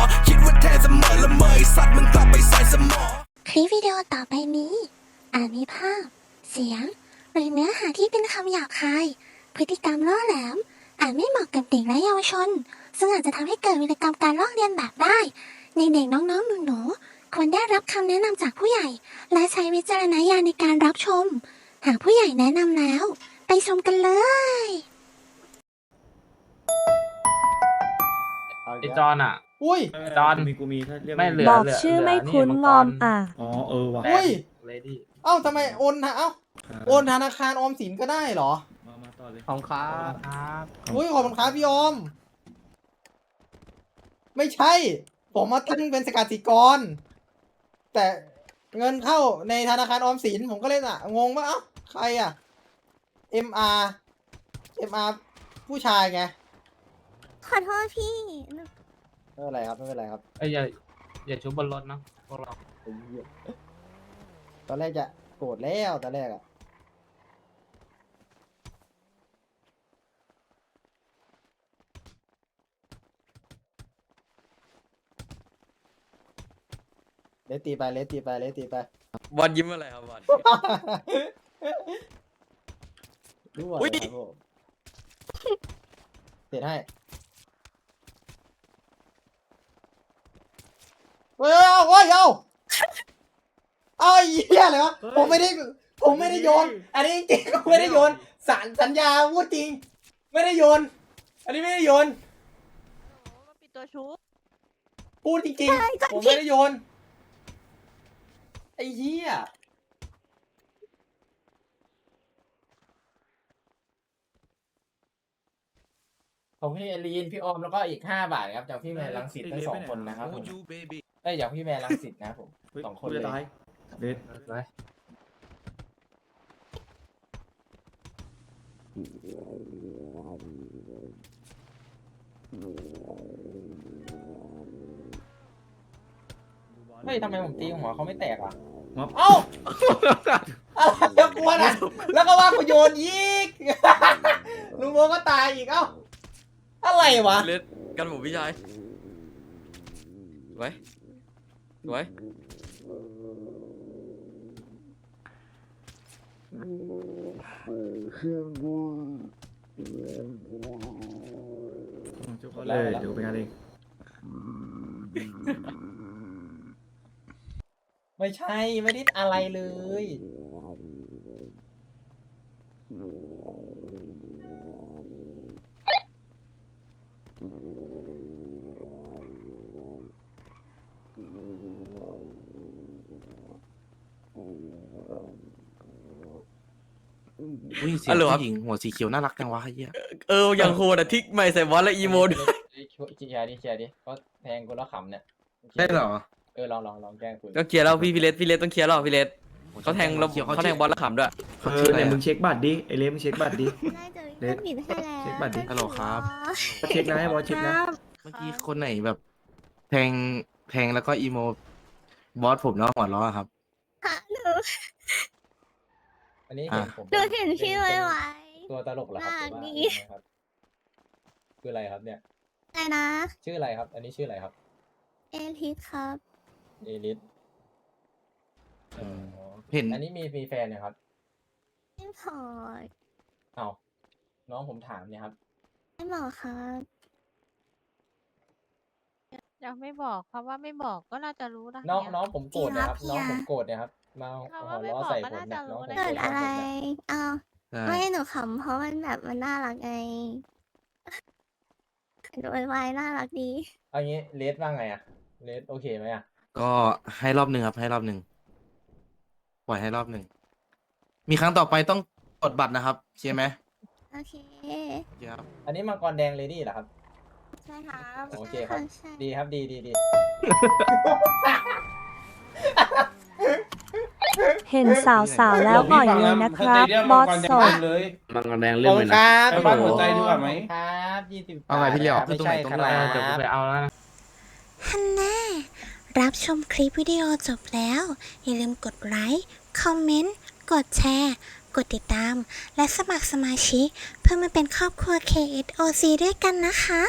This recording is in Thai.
อ คิดว่าแทนสมอละเมยสัตว์มึงกลับไปใส่สมอคลิปวิดีโอต่อไปนี้ อาจมีภาพ เสียง หรือเนื้อหาที่เป็นคำหยาบคาย พฤติกรรมล่อแหลม อาจไม่เหมาะกับเด็กและเยาวชน ซึ่งอาจจะทำให้เกิดวิกรรมการลอกเรียนแบบได้ ในเด็กน้องๆหนูหนูควรได้รับคำแนะนำจากผู้ใหญ่ และใช้วิจารณญาณในการรับชม หากผู้ใหญ่แนะนำแล้ว ไปชมกันเลย ไอจอนอะ อุ้ย จอน กูมีกูมีถ้าเรียกไม่เหลืบอกชื่อไม่คุ้นงอมอะ อ๋อเออว่ะอุ้ย เลดี้เอ้าทำไมโอนนะเอ้าโอนธนาคารออมสินก็ได้เหรอมามาต่อเลยของครับครับอุ้ยขอบคุณครับพี่ออม ไม่ใช่ ผมมาตั้งเป็นสกัดสิกร แต่เงินเข้าในธนาคารออมสินผมก็เลยอะ งงว่าเอ้าใครอะ MR MR ผู้ชายไงขอโทษพี่ ไม่เป็นไรครับไม่เป็นไรครับเอ้ยอย่าอย่าชุบบนรถนะพวกเราไอ้เหี้ยตอนแรกจะโกรธแล้วตอนแรกอะเลสตีไปเลสตีไปเลสตีไป บอลยิ้มอะไรครับบอลรั่วอุ๊ยเลยครับผมเสร็จให้ เฮ้ยเอาเฮ้ยเอาเอาไอ้เหี้ยอะไรวะผมไม่ได้ผมไม่ได้โยน อันนี้จริงๆผมไม่ได้โยนสารสัญญาพูดจริง ไม่ได้โยน อันนี้ไม่ได้โยนมันปิดตัวชุบพูดจริงๆผมไม่ได้โยนไอ้เหี้ยผมพี่เอลีนพี่ออมแล้วก็อีกห้าบาทครับจากพี่แมนลังสิตทั้งสองคนนะครับผม เอ้ยจากพี่แมนลังสิตนะครับผมเฮ้ยสองคนกูจะเลยตายเลดไปเฮ้ยทำไมผมตีหัวเขาไม่แตกอะม็อบเอ้าอะไรจะกลัวนะแล้วก็ว่ากูโยนอีก ลุงโมก็ตายอีกเอ้าอะไรวะ เล่นกันผมพี่ชายไว้ ไว้เจ้าก็เลยเดี๋ยวไปกันเองไม่ใช่ ไม่ได้อะไรเลย อุ้ยเสียงผู้หญิงหัวสีเขียวน่ารักจังวะไอ้เหี้ยเอออย่างโหดอะทิกใหม่ใส่บอลและอีโมดเคลียร์ดิเคลียร์ดิเขาแทงกูแล้วขำเนี่ยได้เหรอเออลองลองลองแกล้งคุณก็เคลียร์แล้วพี่พี่เลสพี่เลสต้องเคลียร์แล้วพี่เลสเขาแทงเราขียวเขาแทงบอลแล้วขำด้วย เออเนี่ยมึงเช็คบัตรดิไอเลสมึงเช็คบัตรดิได้เจอเลสปิดให้แล้วเช็คบัตรดิฮัลโหลครับ เช็คนะให้บอสเช็คนะ เมื่อกี้คนไหนแบบ แทงแทงแล้วก็อีโมบอสผมแล้วหัวล้อครับ ค่ะหนู อันนี้เห็นผมหนูเห็นพี่ไว้ไว้ตัวตลกเหรอครับหรือว่าน่าดียังไงครับคืออะไรครับเนี่ยอะไรนะ ชื่ออะไรครับ อันนี้ชื่ออะไรครับ เอลิสครับ เอลิสอืมเห็นอันนี้มีมีแฟนนะครับไม่พออ้าวน้องผมถามเนี่ยครับ ไม่บอกครับยังไม่บอกเพราะว่าไม่บอกก็น่าจะรู้นะน้องเนี่ยน้องผมโกรธนะครับพี่น้องรักผมโกรธนะครับ มาถ้าหัว่าวไม่ล้อบอกใส่ก็ผมน่าเนี่จะยน้องรู้ผมนะโกรเกิธดคอะรับไรผมเนี่ยอ้าวใช่ไม่ให้หนูขำเพราะมันแบบมันน่ารักไงหนูไว้ไว้น่ารักดี เอางี้เลสว่าไงอะเลสโอเคไหมอะก็ให้รอบหนึ่งครับให้รอบหนึ่งปล่อยให้รอบหนึ่ง มีครั้งต่อไปต้องกดบัตรนะครับใช่ไหมโอเคครับ อันนี้มังกรแดงเลดี้เหรอครับ ใช่ครับโอเคครับ ใช่ดีครับดีดีดี เห็นสาวๆแล้วอ่อยเลยนะครับ บอสโสดมังกรแดงขเรื่ออบงคุเลยณคนะรับให้บ้านหัวใจดีกว่าไหม ครับยี่สิบเอาไงพี่เลี้ยว ไม่ใช่คตรงรัไหนเดี๋ยวกูบไปเอาแล้วนะฮันน่ารับชมคลิปวิดีโอจบแล้ว อย่าลืมกดไลค์ คอมเมนต์ กดแชร์ กดติดตาม และสมัครสมาชิก เพื่อมาเป็นครอบครัว KSOC ด้วยกันนะคะ